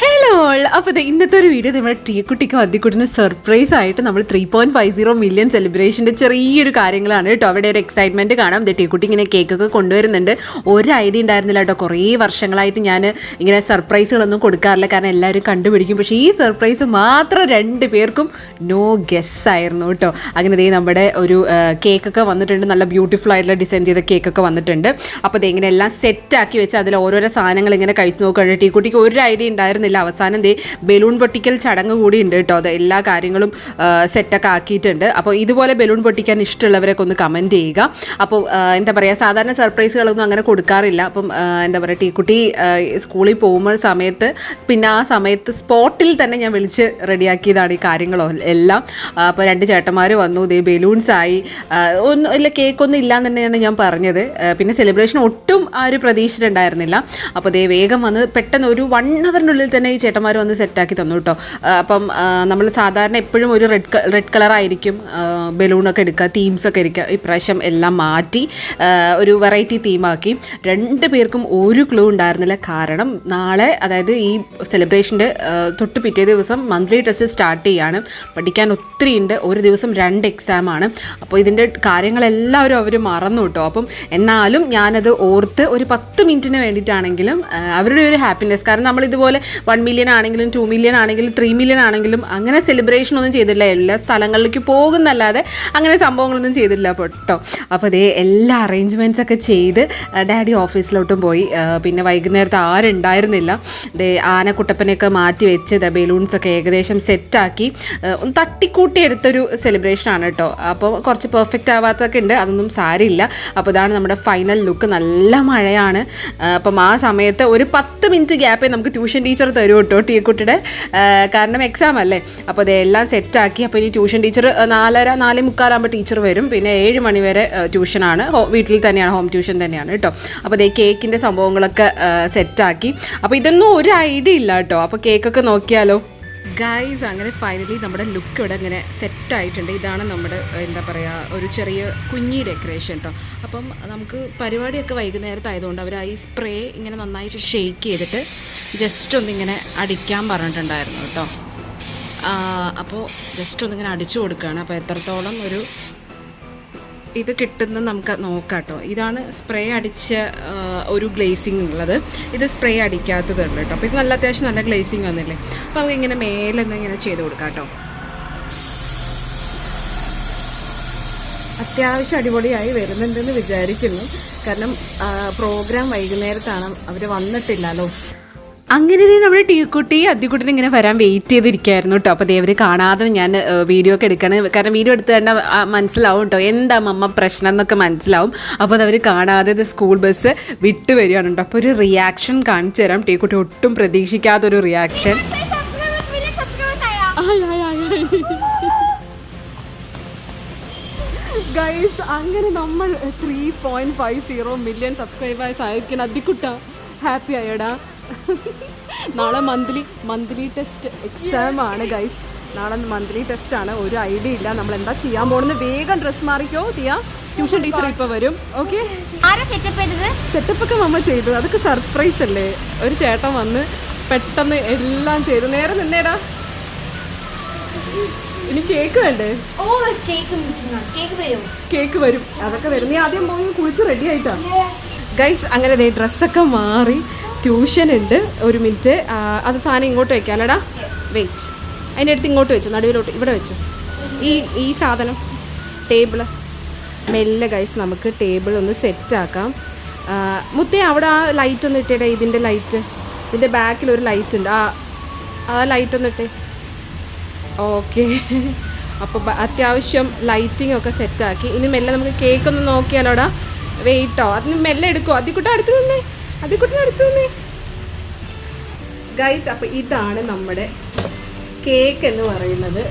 Hey, hello അപ്പോൾ ഇന്നത്തെ ഒരു വീഡിയോ നമ്മുടെ ട്രീക്കുട്ടിക്കും അദ്ദിക്കുട്ടിനും സർപ്രൈസ് ആയിട്ട് നമ്മൾ three point five zero million സെലിബ്രേഷന്റെ ചെറിയൊരു കാര്യങ്ങളാണ് കേട്ടോ. അവിടെ ഒരു എക്സൈറ്റ്മെന്റ് കാണാം. ദേ ടീക്കുട്ടി ഇങ്ങനെ കേക്കൊക്കെ കൊണ്ടുവരുന്നുണ്ട്. ഒരു ഐഡിയ ഉണ്ടായിരുന്നില്ല കേട്ടോ. കുറേ വർഷങ്ങളായിട്ട് ഞാൻ ഇങ്ങനെ സർപ്രൈസുകളൊന്നും കൊടുക്കാറില്ല. കാരണം എല്ലാവരും കണ്ടുപിടിക്കും. പക്ഷേ ഈ സർപ്രൈസ് മാത്രം രണ്ട് പേർക്കും നോ ഗെസ് ആയിരുന്നു കേട്ടോ. അങ്ങനെ ദേ നമ്മുടെ ഒരു കേക്കൊക്കെ വന്നിട്ടുണ്ട്. നല്ല ബ്യൂട്ടിഫുൾ ആയിട്ടുള്ള ഡിസൈൻ ചെയ്ത കേക്കൊക്കെ വന്നിട്ടുണ്ട്. അപ്പോൾ ഇതെങ്ങനെ എല്ലാം സെറ്റാക്കി വെച്ച് അതിൽ ഓരോരോ സാധനങ്ങൾ ഇങ്ങനെ കഴിച്ചു നോക്കുകയാണ് ടീക്കുട്ടിക്ക് ഒരു ഐഡിയ ഉണ്ടായിരുന്നില്ല. അവസാനം ദേ ബലൂൺ പൊട്ടിക്കൽ ചടങ്ങ് കൂടി ഉണ്ട് കേട്ടോ. അത് എല്ലാ കാര്യങ്ങളും സെറ്റൊക്കെ ആക്കിയിട്ടുണ്ട്. അപ്പോൾ ഇതുപോലെ ബലൂൺ പൊട്ടിക്കാൻ ഇഷ്ടമുള്ളവരൊക്കെ ഒന്ന് കമന്റ് ചെയ്യുക. അപ്പോൾ എന്താ പറയുക സാധാരണ സർപ്രൈസുകളൊന്നും അങ്ങനെ കൊടുക്കാറില്ല. അപ്പം എന്താ പറയുക ടീക്കുട്ടി കുട്ടി സ്കൂളിൽ പോകുമ്പോൾ സമയത്ത് പിന്നെ ആ സമയത്ത് സ്പോട്ടിൽ തന്നെ ഞാൻ വിളിച്ച് റെഡിയാക്കിയതാണ് ഈ കാര്യങ്ങളോ എല്ലാം. അപ്പോൾ രണ്ട് ചേട്ടന്മാർ വന്നു ദേ ബലൂൺസ് ആയി ആ, ഒന്നും ഇല്ല കേക്കൊന്നും ഇല്ലാന്ന് തന്നെയാണ് ഞാൻ പറഞ്ഞത്. പിന്നെ സെലിബ്രേഷൻ ഒട്ടും ആ ഒരു പ്രതീക്ഷിച്ചിട്ടുണ്ടായിരുന്നില്ല. അപ്പോൾ ദേ വേഗം വന്ന് പെട്ടെന്ന് ഒരു വൺ അവറിനുള്ളിൽ തന്നെ ഈ ചേട്ടന്മാർ വന്ന് സെറ്റാക്കി തന്നു കേട്ടോ അപ്പം നമ്മൾ സാധാരണ എപ്പോഴും ഒരു റെഡ് റെഡ് കളറായിരിക്കും ബലൂണൊക്കെ എടുക്കുക തീംസ് ഒക്കെ എടുക്കുക ഇപ്രാവശ്യം എല്ലാം മാറ്റി ഒരു വെറൈറ്റി തീമാക്കി രണ്ട് പേർക്കും ഒരു ക്ലൂ ഉണ്ടായിരുന്നില്ല. കാരണം നാളെ അതായത് ഈ സെലിബ്രേഷന്റെ തൊട്ട് പിറ്റേ ദിവസം മന്ത്ലി ടെസ്റ്റ് സ്റ്റാർട്ട് ചെയ്യാണ്. പഠിക്കാൻ ഒത്തിരി ഉണ്ട്. ഒരു ദിവസം രണ്ട് എക്സാമാണ് അപ്പോൾ ഇതിന്റെ കാര്യങ്ങളെല്ലാവരും അവർ മറന്നു കേട്ടോ അപ്പം എന്നാലും ഞാനത് ഓർത്ത് ഒരു പത്ത് മിനിറ്റിന് വേണ്ടിയിട്ടാണെങ്കിലും അവരുടെ ഒരു ഹാപ്പിനെസ് കാരണം നമ്മൾ ഇതുപോലെ വൺ മില്യൺ ആണെങ്കിലും ടു മില്യൺ ആണെങ്കിലും ത്രീ മില്യൺ ആണെങ്കിലും അങ്ങനെ സെലിബ്രേഷൻ ഒന്നും ചെയ്തിട്ടില്ല. എല്ലാ സ്ഥലങ്ങളിലേക്ക് പോകുന്നല്ലാതെ അങ്ങനെ സംഭവങ്ങളൊന്നും ചെയ്തിട്ടില്ല കേട്ടോ. അപ്പോൾ അതേ എല്ലാ അറേഞ്ച്മെന്റ്സ് ഒക്കെ ചെയ്ത് ഡാഡി ഓഫീസിലോട്ടും പോയി. പിന്നെ വൈകുന്നേരത്ത് ആരുണ്ടായിരുന്നില്ല ദേ ആനക്കുട്ടപ്പനെയൊക്കെ മാറ്റി വെച്ച് ദ ബലൂൺസൊക്കെ ഏകദേശം സെറ്റാക്കി ഒന്ന് തട്ടിക്കൂട്ടി എടുത്തൊരു സെലിബ്രേഷൻ ആണ് കേട്ടോ. അപ്പോൾ കുറച്ച് പെർഫെക്റ്റ് ആവാത്തതൊക്കെ ഉണ്ട് അതൊന്നും സാരില്ല അപ്പോൾ ഇതാണ് നമ്മുടെ ഫൈനൽ ലുക്ക് നല്ല മഴയാണ്. അപ്പം ആ സമയത്ത് ഒരു പത്ത് മിനിറ്റ് ഗ്യാപ്പേ നമുക്ക് ട്യൂഷൻ ടീച്ചർ തരും കേട്ടോ ടീ കുട്ടിയുടെ കാരണം എക്സാം അല്ലേ? അപ്പോൾ ഇതെല്ലാം സെറ്റാക്കി അപ്പോൾ ഇനി ട്യൂഷൻ ടീച്ചർ നാലര നാലേ മുക്കാലാകുമ്പോൾ ടീച്ചർ വരും. പിന്നെ ഏഴ് മണി വരെ ട്യൂഷനാണ് വീട്ടിൽ തന്നെയാണ് ഹോം ട്യൂഷൻ തന്നെയാണ് കേട്ടോ. അപ്പോൾ ഇതേ കേക്കിന്റെ സംഭവങ്ങളൊക്കെ സെറ്റാക്കി അപ്പോൾ ഇതൊന്നും ഒരു ഐഡിയ ഇല്ല കേട്ടോ. അപ്പോൾ കേക്കൊക്കെ നോക്കിയാലോ? ഗൈസ് അങ്ങനെ ഫൈനലി നമ്മുടെ ലുക്ക് ഇവിടെ ഇങ്ങനെ സെറ്റ് ആയിട്ടുണ്ട്. ഇതാണ് നമ്മുടെ എന്താ പറയുക ഒരു ചെറിയ കുഞ്ഞി ഡെക്കറേഷൻ കേട്ടോ അപ്പം നമുക്ക് പരിപാടിയൊക്കെ വൈകുന്നേരത്തായതുകൊണ്ട് അവർ ഈ സ്പ്രേ ഇങ്ങനെ നന്നായിട്ട് ഷെയ്ക്ക് ചെയ്തിട്ട് ജസ്റ്റ് ഒന്നിങ്ങനെ അടിക്കാൻ പറഞ്ഞിട്ടുണ്ടായിരുന്നു കേട്ടോ അപ്പോൾ ജസ്റ്റ് ഒന്നിങ്ങനെ അടിച്ചു കൊടുക്കുകയാണ്. അപ്പോൾ എത്രത്തോളം ഒരു ഇത് കിട്ടുന്ന നമുക്ക് നോക്കാം കേട്ടോ ഇതാണ് സ്പ്രേ അടിച്ച ഒരു ഗ്ലേസിങ് ഉള്ളത്. ഇത് സ്പ്രേ അടിക്കാത്തതുണ്ട് കേട്ടോ. അപ്പോൾ ഇത് നല്ല അത്യാവശ്യം നല്ല ഗ്ലേസിങ് വന്നില്ലേ? അപ്പോൾ നമുക്ക് ഇങ്ങനെ മേലെ നിന്ന് ഇങ്ങനെ ചെയ്ത് കൊടുക്കാം കേട്ടോ അത്യാവശ്യം അടിപൊളിയായി വരുന്നുണ്ടെന്ന് വിചാരിക്കുന്നു. കാരണം പ്രോഗ്രാം വൈകുന്നേരത്താണ്. അവർ വന്നിട്ടില്ലല്ലോ. അങ്ങനെ നമ്മുടെ ടീക്കുട്ടി അദ്ദിക്കുട്ടിന് ഇങ്ങനെ വരാൻ വെയിറ്റ് ചെയ്തിരിക്കുകയായിരുന്നു കേട്ടോ അപ്പോൾ ദേവര് കാണാതെ ഞാൻ വീഡിയോ ഒക്കെ എടുക്കണം. കാരണം വീഡിയോ എടുത്ത് തന്നെ മനസ്സിലാവും കേട്ടോ എന്താ മമ്മ പ്രശ്നം എന്നൊക്കെ മനസ്സിലാവും. അപ്പോൾ അതവർ കാണാതെ ഇത് സ്കൂൾ ബസ് വിട്ട് വരികയാണ് കേട്ടോ അപ്പോൾ ഒരു റിയാക്ഷൻ കാണിച്ചു തരാം. ടീക്കുട്ടി ഒട്ടും പ്രതീക്ഷിക്കാത്തൊരു റിയാക്ഷൻ ഗൈസ് അങ്ങനെ നമ്മൾ three point five zero million subscribers ആയിരിക്കണം. അതിക്കുട്ട ഹാപ്പി ആയടാ. നാളെ മന്ത്ലി മന്ത്ലി ടെസ്റ്റ് എക്സാം ആണ് ഗൈസ് നാളെ മന്ത്ലി ടെസ്റ്റ് ആണ്. ഒരു ഐഡിയ ഇല്ല. നമ്മൾ എന്താ ചെയ്യാൻ പോകുന്നത് വേഗം ഡ്രസ് മാറിക്കോ തിയ. ട്യൂഷൻ ടീച്ചർ ഇപ്പൊ വരും. ഓക്കെ ആരാ സെറ്റപ്പ് ഒക്കെ മമ്മ ചെയ്തത്. അതൊക്കെ സർപ്രൈസ് അല്ലേ? ഒരു ചേട്ടൻ വന്ന് പെട്ടെന്ന് എല്ലാം ചെയ്തു. നേരെ നിന്നേടാ. ഇനി കേക്ക് വേണ്ടേ? ഓ കേക്ക് മിസ്സിംഗ് ആണ് കേക്ക് വരും. കേക്ക് വരും. അതൊക്കെ വരും. നീ ആദ്യം പോയി കുളിച്ച് റെഡി ആയിട്ടാ. ഗൈസ് അങ്ങനെ ദേ ഡ്രസ്സൊക്കെ മാറി ട്യൂഷൻ ഉണ്ട് ഒരു മിനിറ്റ്. അത് സാധനം ഇങ്ങോട്ട് വെക്കാലടാ വെയിറ്റ് അതിന്റെ അടുത്ത് ഇങ്ങോട്ട് വെച്ചു. നടുവിലോട്ട്. ഇവിടെ വെച്ചു. ഈ ഈ സാധനം. ടേബിൾ മെല്ലെ ഗൈസ് നമുക്ക് ടേബിൾ ഒന്ന് സെറ്റ് ആക്കാം. മുത്തേ അവിടെ ആ ലൈറ്റ് ഒന്ന് ഇട്ടേടെ ഇതിന്റെ ലൈറ്റ് ഇതിന്റെ ബാക്കിൽ ഒരു ലൈറ്റ് ഉണ്ട്. ആ ആ ലൈറ്റ് ഒന്ന് ഇട്ടേ. ഓക്കെ അപ്പോൾ അത്യാവശ്യം ലൈറ്റിംഗ് ഒക്കെ സെറ്റാക്കി ഇനി മെല്ലെ നമുക്ക് കേക്ക് ഒന്ന് നോക്കിയാലോടാ. വെയിറ്റോ അതിന് മെല്ലെ എടുക്കുമോ അതിക്കുട്ട അടുത്ത് നിന്നേ അതിക്കുട്ടിന് അടുത്ത് നിന്നേ ഗൈസ് അപ്പൊ ഇതാണ് നമ്മുടെ കേക്ക് എന്ന് പറയുന്നത്.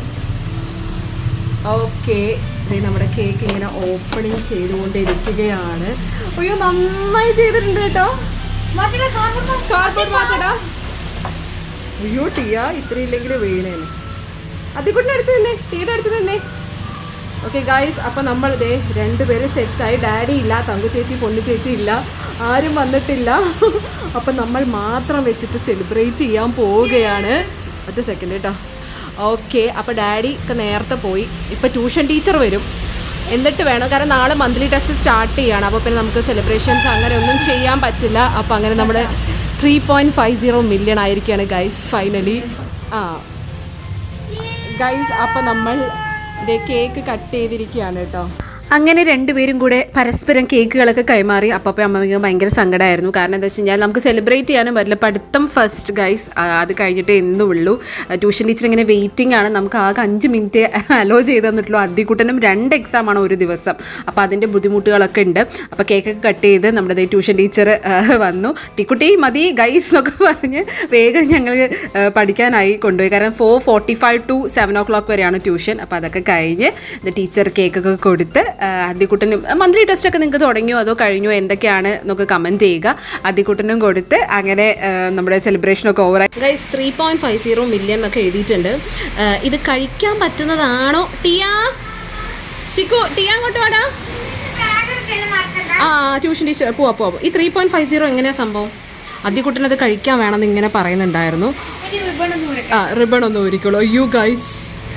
ഓക്കെ നമ്മുടെ കേക്ക് ഇങ്ങനെ ഓപ്പണിങ് ചെയ്തുകൊണ്ടിരിക്കുകയാണ്. അയ്യോ നന്നായി ചെയ്തിട്ടുണ്ട് കേട്ടോ. കാർബോർഡ് മാറ്റടാ. അയ്യോ ടിയ ഇത്ര ഇല്ലെങ്കിൽ വീണേനെ. അതിക്കൂട്ടിനടുത്ത് തന്നെ ടീയുടെ അടുത്ത് നിന്നേ? ഓക്കെ ഗായ്സ് അപ്പം നമ്മൾ ഇതേ രണ്ടുപേരും സെറ്റായി. ഡാഡി ഇല്ല തങ്കു ചേച്ചി പൊന്നു ചേച്ചി ഇല്ല. ആരും വന്നിട്ടില്ല. അപ്പം നമ്മൾ മാത്രം വെച്ചിട്ട് സെലിബ്രേറ്റ് ചെയ്യാൻ പോവുകയാണ്. ഒറ്റ സെക്കൻഡ് കേട്ടോ ഓക്കെ അപ്പോൾ ഡാഡി ഒക്കെ നേരത്തെ പോയി. ഇപ്പം ട്യൂഷൻ ടീച്ചർ വരും. എന്നിട്ട് വേണം കാരണം നാളെ മന്ത്ലി ടെസ്റ്റ് സ്റ്റാർട്ട് ചെയ്യണം. അപ്പോൾ പിന്നെ നമുക്ക് സെലിബ്രേഷൻസ് അങ്ങനെ ഒന്നും ചെയ്യാൻ പറ്റില്ല. അപ്പോൾ അങ്ങനെ നമ്മൾ three point five zero million ആയിരിക്കുകയാണ് ഗൈസ് ഫൈനലി ആ. ഗൈസ് അപ്പോൾ നമ്മൾ ഇത് കേക്ക് കട്ട് ചെയ്തിരിക്കുകയാണ് കേട്ടോ. അങ്ങനെ രണ്ടുപേരും കൂടെ പരസ്പരം കേക്കുകളൊക്കെ കൈമാറി. അപ്പം അമ്മയ്ക്ക് ഭയങ്കര സങ്കടമായിരുന്നു കാരണം എന്താ വെച്ച് കഴിഞ്ഞാൽ നമുക്ക് സെലിബ്രേറ്റ് ചെയ്യാനും പറ്റില്ല. പഠിത്തം ഫസ്റ്റ് ഗൈസ് അത് കഴിഞ്ഞിട്ട് എന്നും ഉള്ളൂ ട്യൂഷൻ ടീച്ചർ ഇങ്ങനെ വെയിറ്റിംഗ് ആണ്. നമുക്ക് ആകെ അഞ്ച് മിനിറ്റ് അലോ ചെയ്ത് തന്നിട്ടുള്ളൂ. അധികൂട്ടനും രണ്ട് എക്സാം ആണ് ഒരു ദിവസം. അപ്പോൾ അതിന്റെ ബുദ്ധിമുട്ടുകളൊക്കെ ഉണ്ട്. അപ്പോൾ കേക്കൊക്കെ കട്ട് ചെയ്ത് നമ്മുടെ ട്യൂഷൻ ടീച്ചർ വന്നു. ടിക്കുട്ടി മതി ഗൈസ് എന്നൊക്കെ പറഞ്ഞ് വേഗം ഞങ്ങൾ പഠിക്കാനായി കൊണ്ടുപോയി. കാരണം four forty five to seven o'clock വരെയാണ് ട്യൂഷൻ അപ്പോൾ അതൊക്കെ കഴിഞ്ഞ് ടീച്ചർ കേക്കൊക്കെ കൊടുത്ത് അദ്ദിക്കുട്ടനും മന്ത്ലി ടെസ്റ്റ് ഒക്കെ നിങ്ങൾക്ക് തുടങ്ങിയോ? അതോ കഴിഞ്ഞോ? എന്തൊക്കെയാണ്? നമുക്ക് കമന്റ് ചെയ്യുക. അദ്ദിക്കുട്ടനും കൊടുത്ത് അങ്ങനെ നമ്മുടെ സെലിബ്രേഷനൊക്കെ ഓവറായി guys three point five zero million എന്നൊക്കെ എഴുതിയിട്ടുണ്ട്. ഇത് കഴിക്കാൻ പറ്റുന്നതാണോ? ടിയാ? ചിക്കു ടിയാ അങ്ങോട്ട് വാടാ. ആ ട്യൂഷൻ ടീച്ചർ പോവാ പോവാ. ഈ ത്രീ പോയിന്റ് ഫൈവ് സീറോ എങ്ങനെയാണ് സംഭവം? അദ്ദിക്കുട്ടനത് കഴിക്കാൻ വേണമെന്ന് ഇങ്ങനെ പറയുന്നുണ്ടായിരുന്നു. ആ റിബൺ ഒന്നും ഒരുക്കുള്ളൂ അയ്യോ ഗൈസ്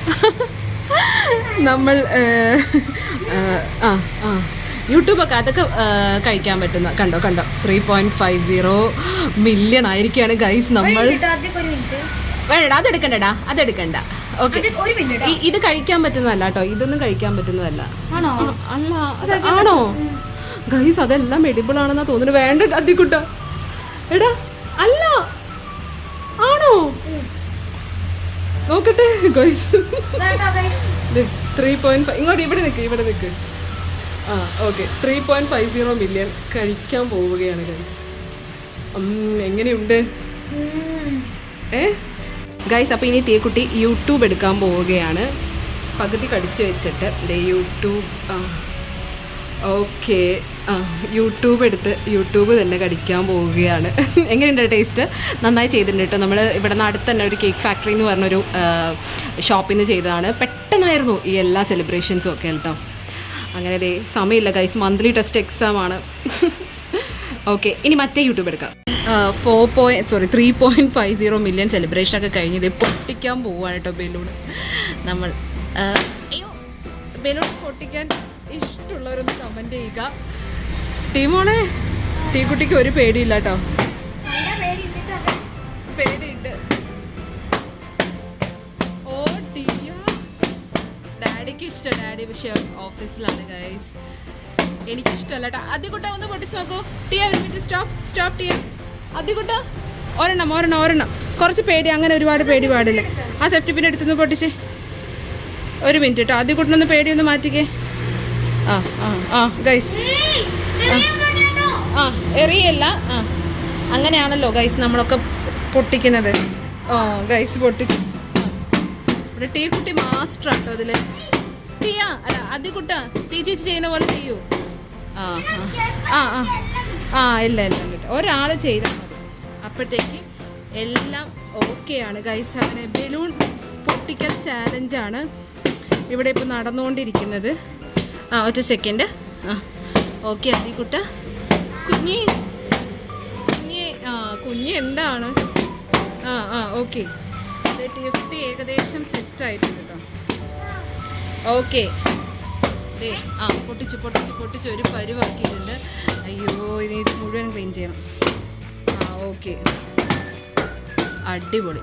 നമ്മൾ ആ ആ. യൂട്യൂബൊക്കെ അതൊക്കെ കഴിക്കാൻ പറ്റുന്ന കണ്ടോ കണ്ടോ? Three point five zero million ആയിരിക്കുകയാണ് ഗൈസ് നമ്മൾ വേണ്ട അതെടുക്കണ്ടടാ അതെടുക്കണ്ട. ഓക്കെ ഇത് കഴിക്കാൻ പറ്റുന്നതല്ല കേട്ടോ ഇതൊന്നും കഴിക്കാൻ പറ്റുന്നതല്ല. അല്ല ആണോ? ഗൈസ് അതെല്ലാം എഡിബിൾ ആണെന്നാ തോന്നുന്നു. വേണ്ട അതിക്കുട്ട എടാ അല്ല ആണോ? നോക്കട്ടെ ഗൈസ് ത്രീ പോയിന്റ് ഫൈവ് ഇങ്ങോട്ട് ഇവിടെ നിൽക്ക് ഇവിടെ നിൽക്ക് ആ okay three point five zero million കഴിക്കാൻ പോവുകയാണ് ഗൈസ് എങ്ങനെയുണ്ട്? ഏ? ഗൈസ് അപ്പോൾ ഇനി ടീക്കുട്ടി യൂട്യൂബ് എടുക്കാൻ പോവുകയാണ്. പകുതി കടിച്ചു വെച്ചിട്ട് യൂട്യൂബ് ഓക്കെ യൂട്യൂബ് എടുത്ത് യൂട്യൂബ് തന്നെ കടിക്കാൻ പോവുകയാണ്. എങ്ങനെയുണ്ട് ടേസ്റ്റ് നന്നായി ചെയ്തിട്ടുണ്ട് കേട്ടോ നമ്മൾ ഇവിടെ നിന്ന് അടുത്ത് തന്നെ ഒരു കേക്ക് ഫാക്ടറി എന്ന് പറഞ്ഞൊരു ഷോപ്പിൽ നിന്ന് ചെയ്തതാണ്. പെട്ടെന്നായിരുന്നു ഈ എല്ലാ സെലിബ്രേഷൻസും ഒക്കെ കേട്ടോ. അങ്ങനെ ദേ സമയമില്ല ഗൈസ് മന്ത്ലി ടെസ്റ്റ് എക്സാം ആണ്. ഓക്കെ ഇനി മറ്റേ യൂട്യൂബ് എടുക്കാം. Four point sorry three point five zero million celebration ഒക്കെ കഴിഞ്ഞ് ഇത് പൊട്ടിക്കാൻ പോവാണ് കേട്ടോ ബലൂൺ. നമ്മൾ അയ്യോ ബലൂൺ പൊട്ടിക്കാൻ ഇഷ്ടമുള്ളവരൊന്ന് കമന്റ് ചെയ്യുക. ടീമോണെ ടീക്കുട്ടിക്ക് ഒരു പേടിയില്ല കേട്ടോ പേടിയുണ്ട്. ഓ ഡിയ ഡാഡിക്ക് ഇഷ്ടം ഡാഡി പക്ഷെ ഓഫീസിലാണ് ഗൈസ് എനിക്കിഷ്ടമല്ല കേട്ടോ അതികുട്ട ഒന്ന് പൊട്ടിച്ച് നോക്കൂ. ടിയ ഒരു മിനിറ്റ് സ്റ്റോപ്പ് സ്റ്റോപ്പ് ടിയ. അതികുട്ട ഒരെണ്ണം ഒരെണ്ണം ഒരെണ്ണം. കുറച്ച് പേടി അങ്ങനെ ഒരുപാട് പേടി പാടില്ല. ആ സേഫ്റ്റി പിന്നെ എടുത്തുനിന്ന് പൊട്ടിച്ച്. ഒരു മിനിറ്റ് കേട്ടോ അതികുട്ടനൊന്ന് പേടിയൊന്ന് മാറ്റിക്കേ. ആ ആ ഗൈസ് ആ. എറിയല്ല. ആ. അങ്ങനെയാണല്ലോ ഗൈസ് നമ്മളൊക്കെ പൊട്ടിക്കുന്നത്. ആ ഗൈസ് പൊട്ടിച്ചു. ഇവിടെ ടീ കുട്ടി മാസ്റ്റർ ആട്ടോ അതിൽ. ടീയാ അല്ല അതി കുട്ട. ടീ ചേച്ചി ചെയ്യുന്ന പോലെ ചെയ്യൂ. ആ ആ ആ ആ. ഇല്ല ഇല്ല ഇല്ല. ഒരാൾ ചെയ്താൽ മതി. അപ്പോഴത്തേക്ക് എല്ലാം ഓക്കെയാണ് ഗൈസ് അങ്ങനെ ബലൂൺ പൊട്ടിക്കൽ ചാലഞ്ചാണ് ഇവിടെ ഇപ്പോൾ നടന്നുകൊണ്ടിരിക്കുന്നത് ആ ഒറ്റ സെക്കൻഡ് ആ ഓക്കെ അതി കുട്ട കുഞ്ഞി കുഞ്ഞി ആ കുഞ്ഞി എന്താണ്? ആ ആ ഓക്കെ ടിഫ്റ്റി ഏകദേശം സെറ്റ് ആയിട്ടുണ്ട് കേട്ടോ ഓക്കെ അതെ ആ പൊട്ടിച്ച് പൊട്ടിച്ച് പൊട്ടിച്ച് ഒരു പരുവാക്കിയിട്ടുണ്ട്. അയ്യോ ഇനി ഇത് മുഴുവൻ ക്ലീൻ ചെയ്യണം. ആ ഓക്കെ അടിപൊളി.